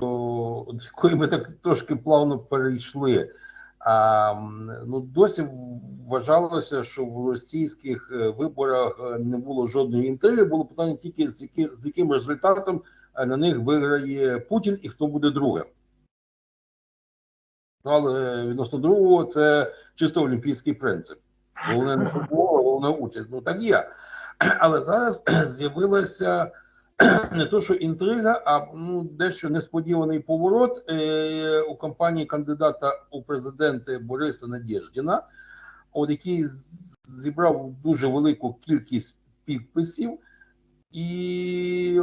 до якої ми так трошки плавно перейшли. А, ну, досі вважалося, що в російських е, виборах е, не було жодної інтриги. Було питання тільки з яким, з яким результатом е, на них виграє Путін і хто буде другим. Ну, але відносно другого, це чисто олімпійський принцип. Головне не футбол, головне участь. Ну так є. Але зараз з'явилася не то, що інтрига, а ну, дещо несподіваний поворот е, у кампанії кандидата у президенти Бориса Надєждіна, от який зібрав дуже велику кількість підписів, і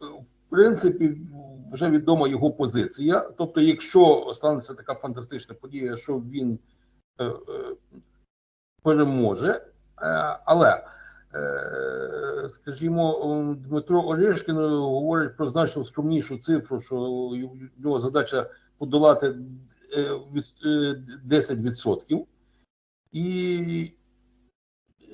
в принципі вже відома його позиція. Тобто, якщо станеться така фантастична подія, що він е, е, переможе, е, але скажімо, Дмитро Орешкін говорить про значно скромнішу цифру, що в нього задача подолати е, від, е, 10%. І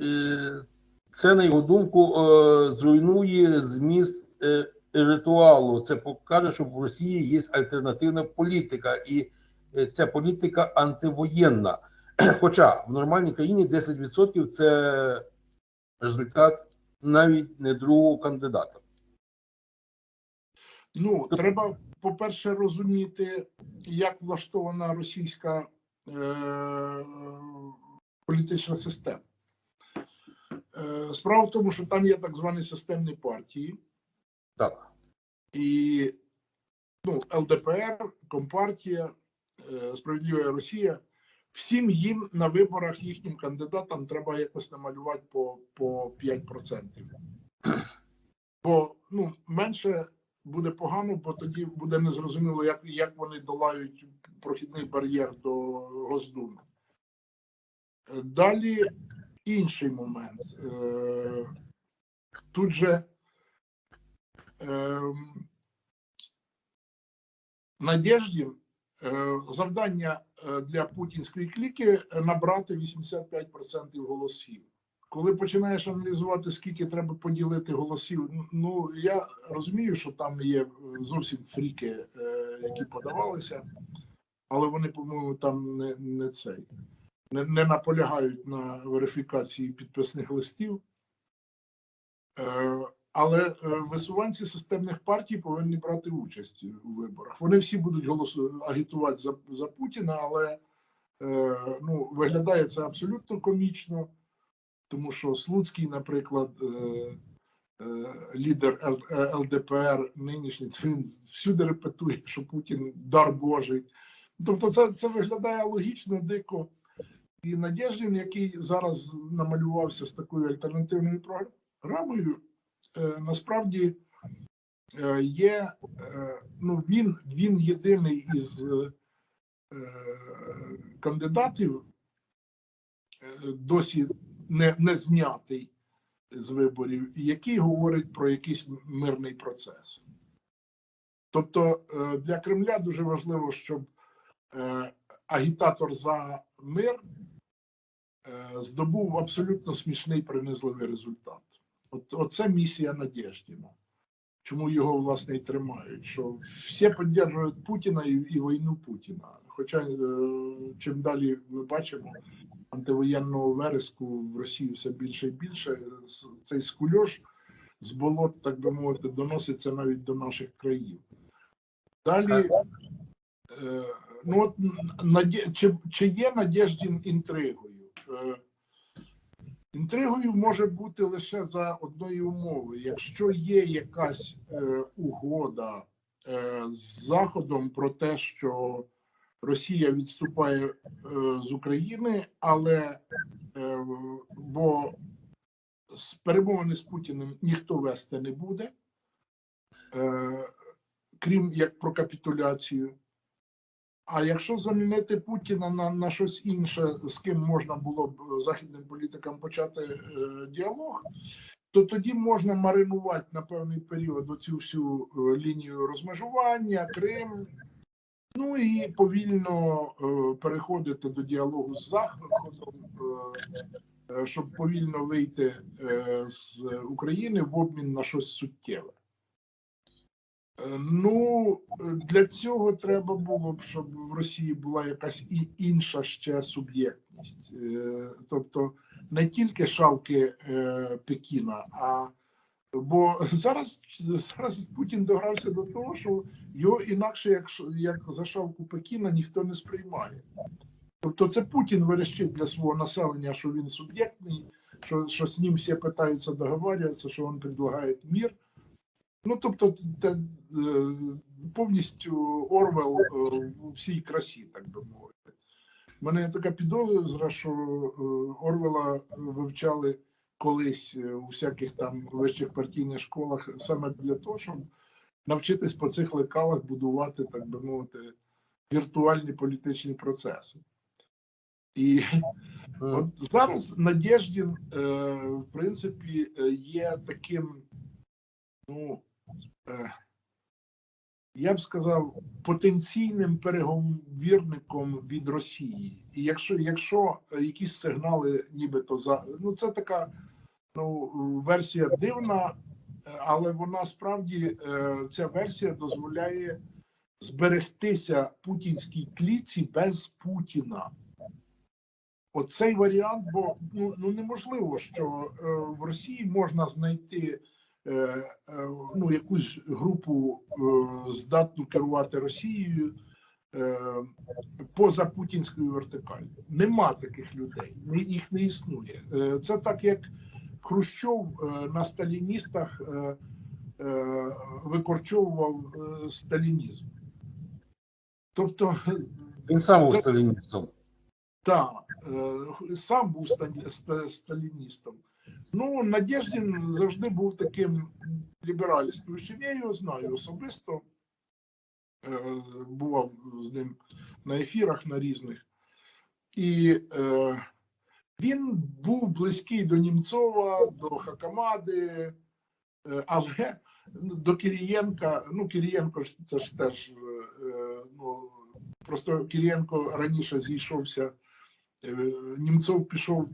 е, це, на його думку, е, зруйнує зміст е, ритуалу. Це покаже, що в Росії є альтернативна політика, і е, ця політика антивоєнна. Хоча в нормальній країні 10% це результат навіть не другого кандидата. Ну, треба, по-перше, розуміти, як влаштована російська е- політична система. Е, справа в тому, що там є так звані системні партії, Так. і ну, ЛДПР, Компартія, е, Справедлива Росія. Всім їм на виборах їхнім кандидатам треба якось намалювати по, по 5%. Бо ну, менше буде погано, бо тоді буде незрозуміло, як, як вони долають прохідний бар'єр до Госдуми. Далі інший момент. Е, Тут же ем, Надєждін е, завдання е, для путінської кліки набрати 85% голосів. Коли починаєш аналізувати, скільки треба поділити голосів, ну я розумію, що там є е, зовсім фріки, е, які подавалися, але вони, по-моєму, там не, не цей не, не наполягають на верифікації підписних листів. Е, але е, висуванці системних партій повинні брати участь у виборах. Вони всі будуть голосу агітувати за, за Путіна, але е, ну, виглядає це абсолютно комічно, тому що Слуцький, наприклад, е, е, лідер е, ЛДПР нинішній, він всюди репетує, що Путін дар Божий. Тобто, це, це виглядає логічно, дико. І Надєждін, який зараз намалювався з такою альтернативною програмою, е, насправді е, є, е, ну він, він єдиний із е, кандидатів, е, досі не, не знятий з виборів, який говорить про якийсь мирний процес. Тобто е, для Кремля дуже важливо, щоб е, агітатор за мир е, здобув абсолютно смішний принизливий результат. От, оце місія Надєждіна. Чому його власне і тримають? Що всі підтримують Путіна і, і війну Путіна. Хоча е, чим далі ми бачимо антивоєнного вереску в Росії все більше і більше, цей скульош з болот, так би мовити, доноситься навіть до наших країв. Далі, е, ну от наді... чи, чи є Надєждін інтригою? Інтригою може бути лише за одної умови. Якщо є якась е, угода е, з Заходом про те, що Росія відступає е, з України, але е, бо перемовини з Путіним ніхто вести не буде, е, крім як про капітуляцію. А якщо замінити Путіна на, на щось інше, з ким можна було б е, західним політикам почати е, діалог, то тоді можна маринувати на певний період оцю всю е, лінію розмежування, Крим, ну і повільно е, переходити до діалогу з Заходом, е, е, щоб повільно вийти е, з України в обмін на щось суттєве. Е, Ну, е, для цього треба було б, щоб в Росії була якась і інша ще суб'єктність. Е, Тобто не тільки шавки Пекіна, а бо зараз, зараз Путін догрався до того, що його інакше, як, як за шавку Пекіна, ніхто не сприймає. Тобто це Путін вирішив для свого населення, що він суб'єктний, що, що з ним всі питаються договарюватися, що він предлагає мір. Ну, тобто, це повністю Орвел е, у всій красі, так би мовити. У мене є така підозра, що е, Орвела вивчали колись е, у всяких там вищих партійних школах саме для того, щоб навчитись по цих лекалах будувати, так би мовити, віртуальні політичні процеси. І От зараз Надєждін, в принципі, є таким, ну, я б сказав, потенційним переговірником від Росії. І якщо, якщо е, якісь сигнали, нібито за ну це така ну, версія дивна, е, але вона справді е, ця версія дозволяє зберегтися путінській кліці без Путіна. Оцей варіант, бо ну, ну неможливо, що е, в Росії можна знайти е, е, ну, якусь групу е, здатну керувати Росією е, поза путінською вертикалью. Нема таких людей, їх не існує. Е, це так, як Хрущов е, на сталіністах е, е, викорчовував е, сталінізм. Тобто Він сам був сталіністом. Так, е, сам був ста- ста- сталіністом. Ну, Надєждін завжди був таким лібералістуючим. Я його знаю особисто. Е, Бував з ним на ефірах на різних. І е, він був близький до Німцова, до Хакамади, е, але до Кирієнка, ну, Кирієнко це ж теж, е, е, ну, просто Кирієнко раніше зійшовся Німцов пішов е,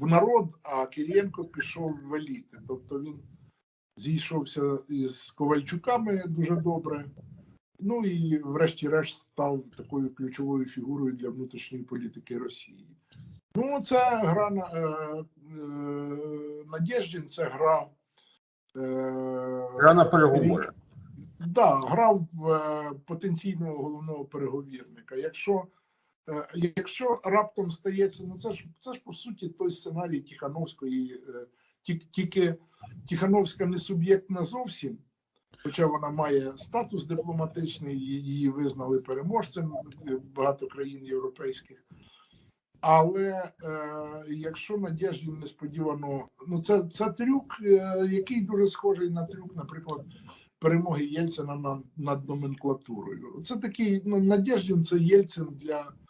в народ, а Кирієнко пішов в еліти. Тобто він зійшовся із Ковальчуками дуже добре. Ну і врешті-решт став такою ключовою фігурою для внутрішньої політики Росії. Ну, це гра на е, е, Надєждін, це гра. Е, Гра на переговори. Да, грав в е, потенційного головного переговірника. Якщо, е, якщо раптом стається, ну це ж це ж по суті той сценарій Тихановської, е, тільки Тихановська не суб'єктна зовсім, хоча вона має статус дипломатичний, її визнали переможцем е, багато країн європейських. Але е, якщо Надєждін несподівано, ну це, це трюк, е, який дуже схожий на трюк, наприклад, перемоги Єльцина над, над номенклатурою. Це такий ну, Надєждін це Єльцин для е,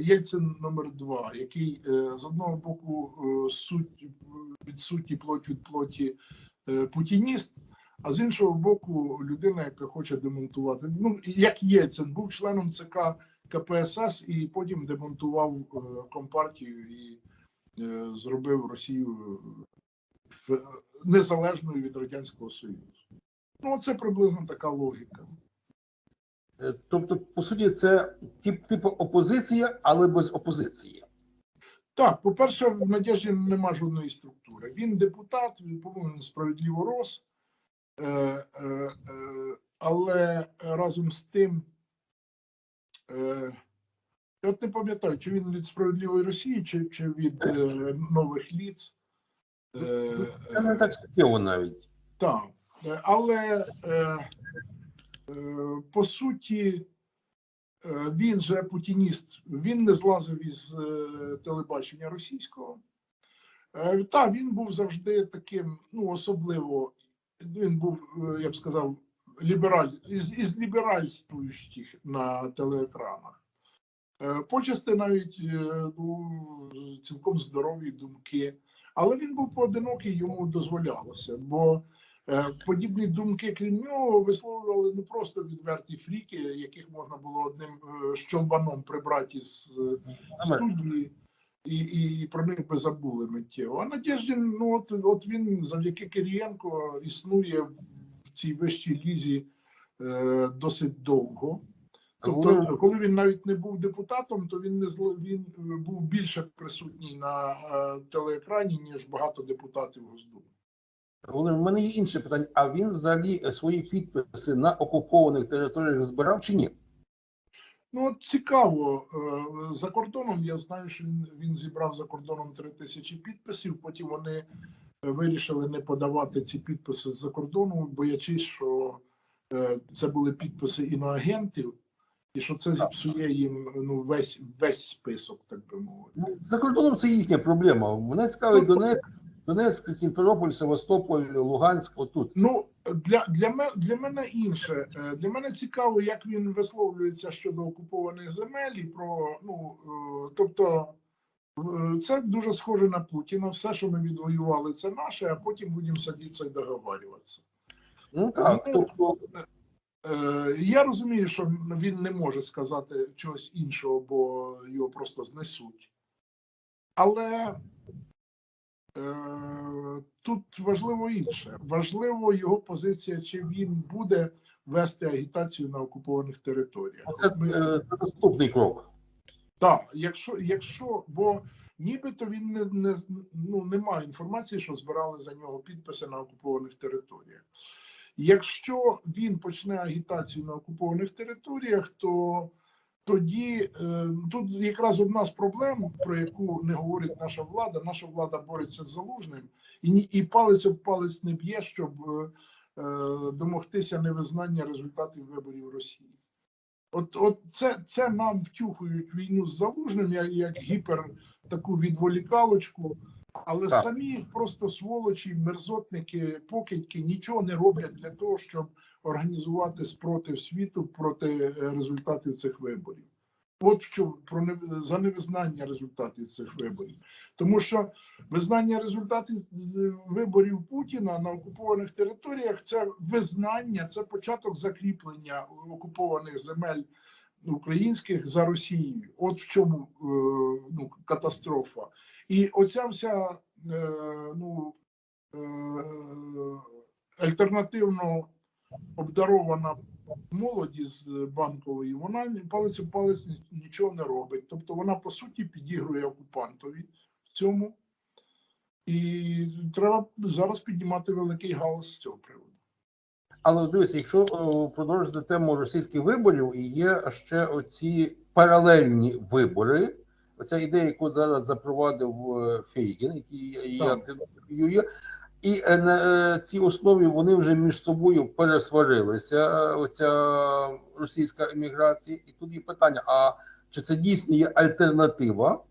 Єльцин номер два, який е, з одного боку е, суть від суті плоть від плоті е, путініст, а з іншого боку, людина, яка хоче демонтувати. Ну як Єльцин був членом ЦК КПСС і потім демонтував компартію і зробив Росію незалежною від радянського союзу. Ну, це приблизно така логіка. Е, Тобто, по суті, це тип, типу опозиція, але без опозиції. Так, по-перше, в Надєжді нема жодної структури. Він депутат, він, по-моєму, справедливо рос. Е, е, е, але разом з тим, е, я от не пам'ятаю, чи він від справедливої Росії, чи, чи від е, нових ліц. Е, Це не так суттєво навіть. Так, але е, по суті, е, він же путініст, він не злазив із е, телебачення російського. Е, та він був завжди таким, ну особливо, він був, е, я б сказав, лібераль із, із ліберальствуючих на телеекранах. Е, Почасти навіть е, ну, цілком здорові думки. Але він був поодинокий, йому дозволялося, бо е, подібні думки, крім нього, висловлювали не просто відверті фріки, яких можна було одним е, щолбаном прибрати з е, студії, і, і, і про них би забули миттєво. А Надєждін, ну от, от він завдяки Кирієнко існує в цій вищій лізі е, досить довго. Тобто, коли він навіть не був депутатом, то він не зл- він е, був більше присутній на е, телеекрані, ніж багато депутатів Госдуми. Володимир, у мене є інше питання. А він взагалі е, свої підписи на окупованих територіях збирав чи ні? Ну, цікаво. е, За кордоном я знаю, що він, він зібрав за кордоном три тисячі підписів. Потім вони вирішили не подавати ці підписи за кордоном, боячись, що е, це були підписи іноагентів, і що це зіпсує їм ну, весь, весь список, так би мовити. Ну, За кордоном це їхня проблема. Мене цікавить Донецьк, Донецьк, Сімферополь, Севастополь, Луганськ, отут. Ну для, для, для мене інше. Е, Для мене цікаво, як він висловлюється щодо окупованих земель і про ну е, тобто. Це дуже схоже на Путіна. Все, що ми відвоювали, це наше, а потім будемо садитися і договарюватися. Ну так, Ну, тобто, Е, Я розумію, що він не може сказати чогось іншого, бо його просто знесуть. Але тут важливо інше. Важливо його позиція, чи він буде вести агітацію на окупованих територіях. це, ми- е, це наступний крок. Так, якщо, якщо, бо нібито він не, не ну немає інформації, що збирали за нього підписи на окупованих територіях. Якщо він почне агітацію на окупованих територіях, то тоді е, тут якраз одна з проблем, про яку не говорить наша влада. Наша влада бореться з залужним і і палець об палець не б'є, щоб е, е, домогтися невизнання результатів виборів Росії. От, от це, це нам втюхують війну з залужним як, як гіпер таку відволікалочку, але Так. самі просто сволочі, мерзотники, покидьки нічого не роблять для того, щоб організувати спротив світу проти е, результатів цих виборів. От що про не, за невизнання результатів цих виборів. Тому що визнання результатів виборів Путіна на окупованих територіях це визнання, це початок закріплення окупованих земель українських за Росією. От в чому е, ну, катастрофа. І оця вся е, ну, е, альтернативно обдарована молоді з банкової, вона палець у палець нічого не робить. Тобто вона по суті підігрує окупантові в цьому. І треба зараз піднімати великий галас з цього приводу. Але дивись, якщо продовжити тему російських виборів, і є ще оці паралельні вибори. Оця ідея, яку зараз запровадив е, Фейгін, який я активно і е, на е, цій основі вони вже між собою пересварилися. е, Оця російська еміграція, і тут є питання: а чи це дійсно є альтернатива?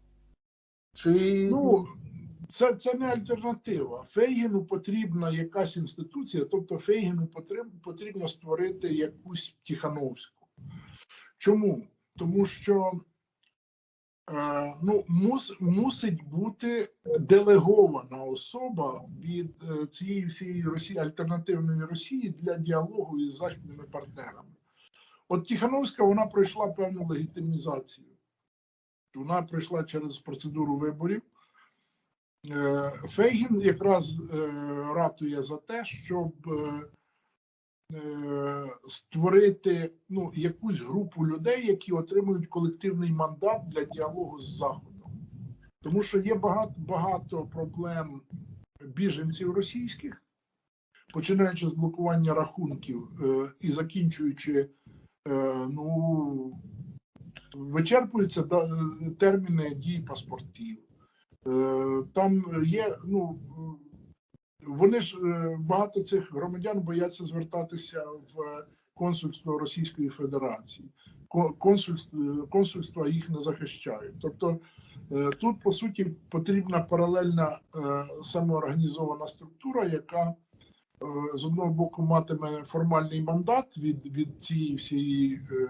Чи Ну, це, це не альтернатива. Фейгіну потрібна якась інституція, тобто Фейгіну потрібно, потрібно створити якусь Тихановську. Чому? Тому що ну, мус, мусить бути делегована особа від е, цієї всієї Росії, альтернативної Росії для діалогу із західними партнерами. От Тихановська вона пройшла певну легітимізацію. Вона пройшла через процедуру виборів. Е, Фейгін якраз е, ратує за те, щоб е, е, створити ну, якусь групу людей, які отримують колективний мандат для діалогу з Заходом. Тому що є багато, багато проблем біженців російських, починаючи з блокування рахунків е, і закінчуючи, е, ну, вичерпуються да- терміни дії паспортів. Е, Там є, ну е, вони ж е, багато цих громадян бояться звертатися в консульство Російської Федерації. Ко- Консульство, консульства їх не захищають. Тобто е, тут по суті потрібна паралельна е, самоорганізована структура, яка е, з одного боку матиме формальний мандат від, від цієї всієї е,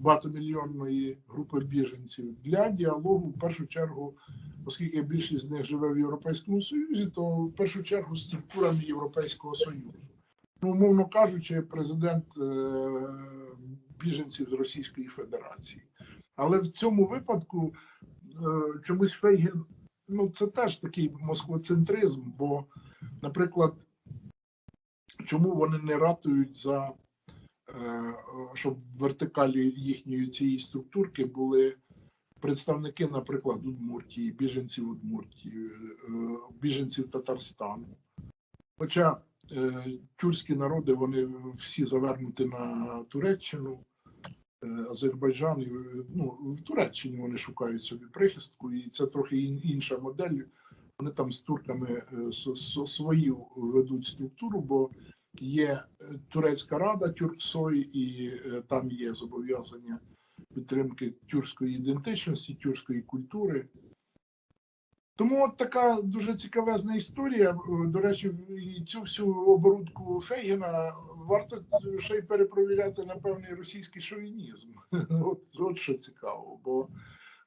багатомільйонної групи біженців для діалогу в першу чергу оскільки більшість з них живе в Європейському Союзі, то в першу чергу структурами Європейського Союзу. Ну, умовно кажучи, президент е, біженців з Російської Федерації. Але в цьому випадку е, чомусь Фейгін, ну це теж такий москвоцентризм, бо, наприклад, чому вони не ратують за е, щоб вертикалі їхньої цієї структурки були представники, наприклад, Удмуртії, біженців Удмуртії, е, біженців Татарстану. Хоча е, тюркські народи вони всі завернуті на Туреччину, е, Азербайджан, е, ну, в Туреччині вони шукають собі прихистку, і це трохи інша модель. Вони там з турками е, свою ведуть структуру, бо є е, Турецька рада Тюрксой, і е, там є зобов'язання підтримки тюркської ідентичності, тюркської культури. Тому от така дуже цікавезна історія. Е, До речі, цю всю оборудку Фейгіна варто ще й перепровіряти на певний російський шовінізм. От, от що цікаво. Бо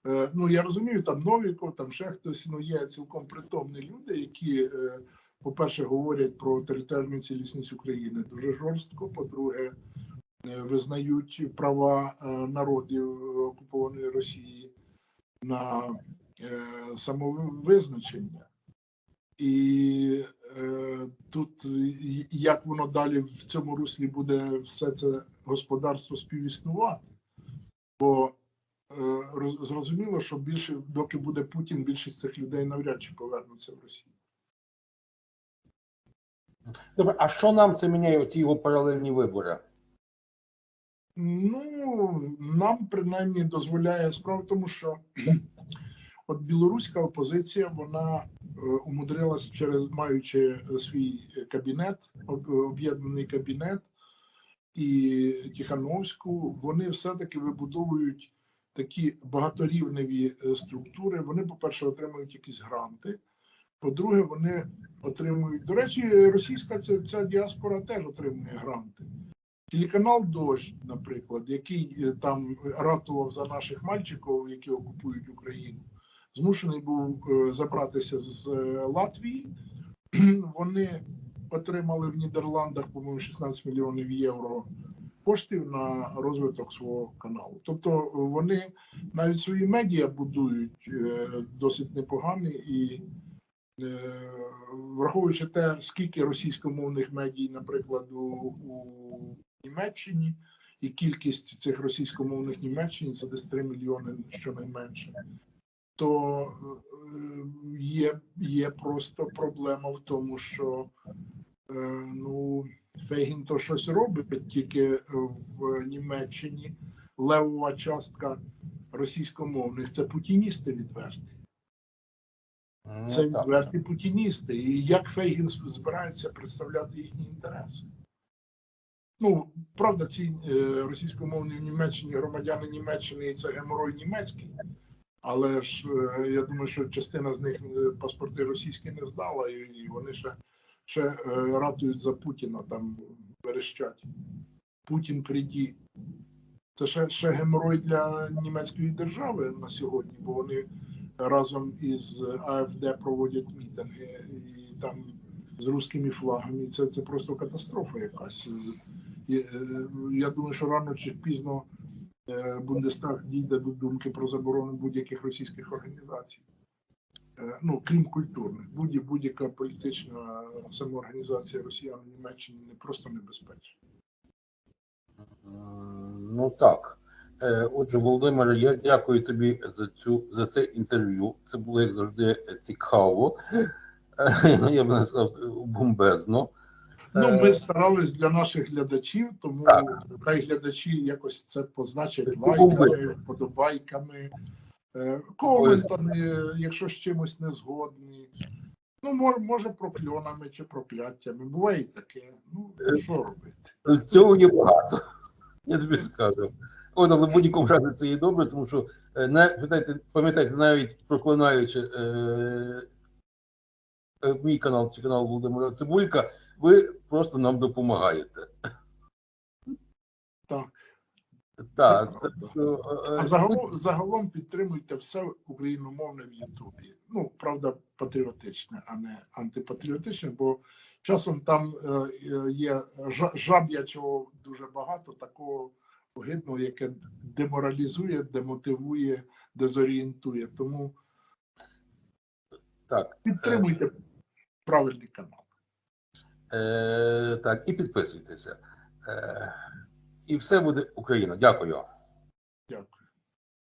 е, ну я розумію, там Новіков, там ще хтось ну є цілком притомні люди, які, е, по-перше, говорять про територіальну цілісність України дуже жорстко. По-друге, визнають права е, народів окупованої Росії на е, самовизначення. І е, тут як воно далі в цьому руслі буде все це господарство співіснувати, бо е, роз- зрозуміло, що більше, доки буде Путін, більшість цих людей навряд чи повернуться в Росію. Добре, а що нам це міняє оці його паралельні вибори? Ну, нам принаймні дозволяє справа тому, що от білоруська опозиція вона е, умудрилась через маючи свій кабінет, об'єднаний кабінет і Тихановську, вони все-таки вибудовують такі багаторівневі е, структури. Вони, по-перше, отримують якісь гранти. По-друге, вони отримують. До речі, російська ця, ця діаспора теж отримує гранти. Телеканал Дождь, наприклад, який е, там ратував за наших мальчиків, які окупують Україну, змушений був е, забратися з е, Латвії. Вони отримали в Нідерландах, по-моєму, 16 мільйонів євро коштів на розвиток свого каналу. Тобто е, вони навіть свої медіа будують е, досить непогані і. е, Враховуючи те, скільки російськомовних медій, наприклад, у, у Німеччині, і кількість цих російськомовних Німеччині це десь 3 мільйони щонайменше, то е, є, є просто проблема в тому, що е, ну, Фейгін то щось робить, тільки в Німеччині левова частка російськомовних це путіністи відверті. Ну, Це відверті путіністи. І як Фейгін збирається представляти їхні інтереси? Ну, правда, ці е, російськомовні в Німеччині громадяни Німеччини і це геморой німецький. Але ж е, я думаю, що частина з них е, паспорти російські не здала, і, вони ще, ще ратують за Путіна, там верещать. Путін приді. Це ще, ще геморой для німецької держави на сьогодні, бо вони разом із АФД проводять мітинги і там з руськими флагами. Це, це просто катастрофа якась. І, е, Я думаю, що рано чи пізно е, Бундестаг дійде до думки про заборону будь-яких російських організацій. Е, Ну, крім культурних, Будь- будь-яка політична самоорганізація росіян в Німеччині не просто небезпечна. Ну так. Е, Отже, Володимир, я дякую тобі за цю за це інтерв'ю. Це було як завжди цікаво. Е, Я б не сказав бомбезно. Ну, Е, ми старались для наших глядачів, тому Так. хай глядачі якось це позначать лайками, вподобайками, е, коментами, якщо з чимось не згодні. Ну, може, прокльонами чи прокляттями. Буває і таке. Ну, що робити? Цього є багато. Я тобі скажу. От, але в будь-якому разі це є добре, тому що е, пам'ятайте, пам'ятайте, навіть проклинаючи е, е, мій канал чи канал Володимира Цибулька, ви просто нам допомагаєте. Так. Так, Це що, е, А загалом, загалом підтримуйте все україномовне в Ютубі. Ну, правда, патріотичне, а не антипатріотичне, бо часом там е, е, є жаб'ячого дуже багато, такого огидного, яке деморалізує, демотивує, дезорієнтує. Тому так, підтримуйте правильний канал. Е, так, і підписуйтеся. Е, і все буде Україна. Дякую.